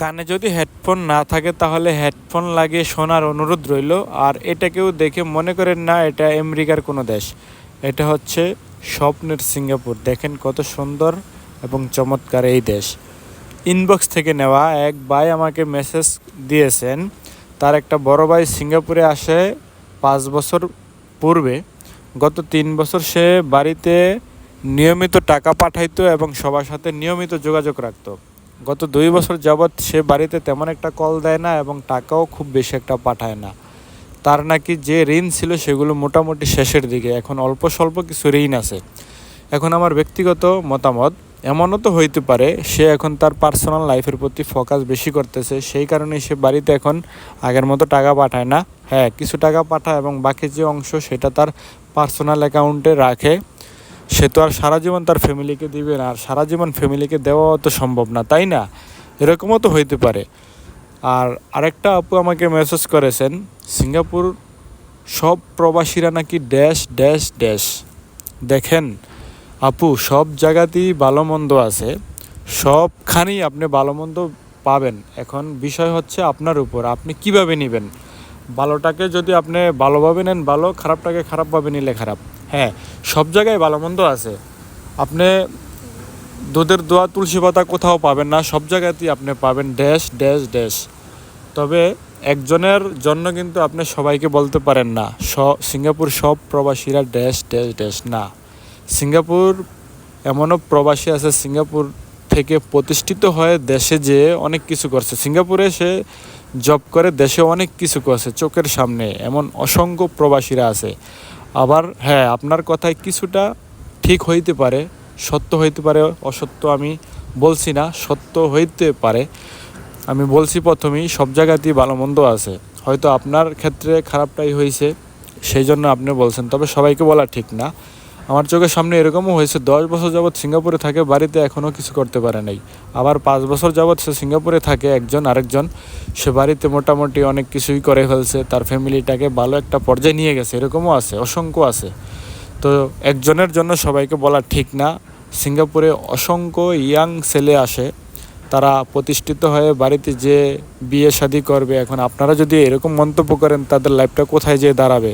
কানে যদি হেডফোন না থাকে তাহলে হেডফোন লাগিয়ে শোনার অনুরোধ রইল। আর এটাকেও দেখে মনে করেন না, এটা আমেরিকার কোনো দেশ। এটা হচ্ছে স্বপ্নের সিঙ্গাপুর। দেখেন কত সুন্দর এবং চমৎকার এই দেশ। ইনবক্স থেকে নেওয়া এক ভাই আমাকে মেসেজ দিয়েছেন, তার একটা বড় ভাই সিঙ্গাপুরে আসে পাঁচ বছর পূর্বে। গত তিন বছর সে বাড়িতে নিয়মিত টাকা পাঠাইতো এবং সবার সাথে নিয়মিত যোগাযোগ রাখতো। গত দুই বছর যাবৎ সে বাড়িতে তেমন একটা কল দেয় না এবং টাকাও খুব বেশি একটা পাঠায় না। তার নাকি যে ঋণ ছিল সেগুলো মোটামুটি শেষের দিকে, এখন অল্প স্বল্প কিছু ঋণ আছে। এখন আমার ব্যক্তিগত মতামত, এমনও তো হইতে পারে, সে এখন তার পার্সোনাল লাইফের প্রতি ফোকাস বেশি করতেছে, সেই কারণে সে বাড়িতে এখন আগের মতো টাকা পাঠায় না। হ্যাঁ কিছু টাকা পাঠায় এবং বাকি যে অংশ সেটা তার পার্সোনাল অ্যাকাউন্টে রাখে। সে তো আর সারা জীবন তার ফ্যামিলিকে দিবে না, আর সারা জীবন ফ্যামিলিকে দেওয়াও তো সম্ভব না, তাই না? এরকমও তো হইতে পারে। আর আরেকটা আপু আমাকে মেসেজ করেছেন, সিঙ্গাপুর সব প্রবাসীরা নাকি ড্যাশ ড্যাশ ড্যাশ দেখেন, আপু, সব জায়গাতেই ভালো মন্দ আছে, সবখানেই আপনি ভালো মন্দ পাবেন। এখন বিষয় হচ্ছে আপনার উপর, আপনি কীভাবে নেবেন? ভালোটাকে যদি আপনি ভালোভাবে নেন, ভালো, খারাপটাকে খারাপভাবে নিলে খারাপ। হ্যাঁ সব জায়গায় ভালো মন্দ আছে। আপনি দুধের দোয়া, তুলসী পাতা কোথাও পাবেন না, সব জায়গাতেই আপনি পাবেন ড্যাশ ড্যাশ ড্যাশ। তবে একজনের জন্য কিন্তু আপনি সবাইকে বলতে পারেন না, স, সিঙ্গাপুর সব প্রবাসীরা ড্যাশ ড্যাশ ড্যাশ না। সিঙ্গাপুর এমনও প্রবাসী আছে, সিঙ্গাপুর থেকে প্রতিষ্ঠিত হয়ে দেশে যে অনেক কিছু করছে। সিঙ্গাপুরে সে জব করে, দেশে অনেক কিছু করছে, চোখের সামনে। এমন অসংখ্য প্রবাসীরা আছে। আবার হ্যাঁ আপনার কথায় কিছুটা ঠিক হইতে পারে, সত্য হইতে পারে, অসত্য আমি বলছি না, সত্য হইতে পারে। আমি বলছি প্রথমেই সব জায়গাতেই ভালো মন্দ আছে। হয়তো আপনার ক্ষেত্রে খারাপটাই হয়েছে সেই জন্য আপনি বলছেন, তবে সবাইকে বলা ঠিক না। আমার চোখের সামনে এরকমও হয়েছে, দশ বছর যাবৎ সিঙ্গাপুরে থাকে, বাড়িতে এখনও কিছু করতে পারে নাই। আবার পাঁচ বছর যাবৎ সে সিঙ্গাপুরে থাকে, একজন আরেকজন, সে বাড়িতে মোটামুটি অনেক কিছুই করে ফেলছে, তার ফ্যামিলিটাকে ভালো একটা পর্যায়ে নিয়ে গেছে, এরকমও আছে, অসংখ্য আছে। তো একজনের জন্য সবাইকে বলা ঠিক না, সিঙ্গাপুরে অসংখ্য ইয়াং ছেলে আসে, তারা প্রতিষ্ঠিত হয়ে বাড়িতে যে বিয়ে শাদি করবে, এখন আপনারা যদি এরকম মন্তব্য করেন, তাদের লাইফটা কোথায় যেয়ে দাঁড়াবে?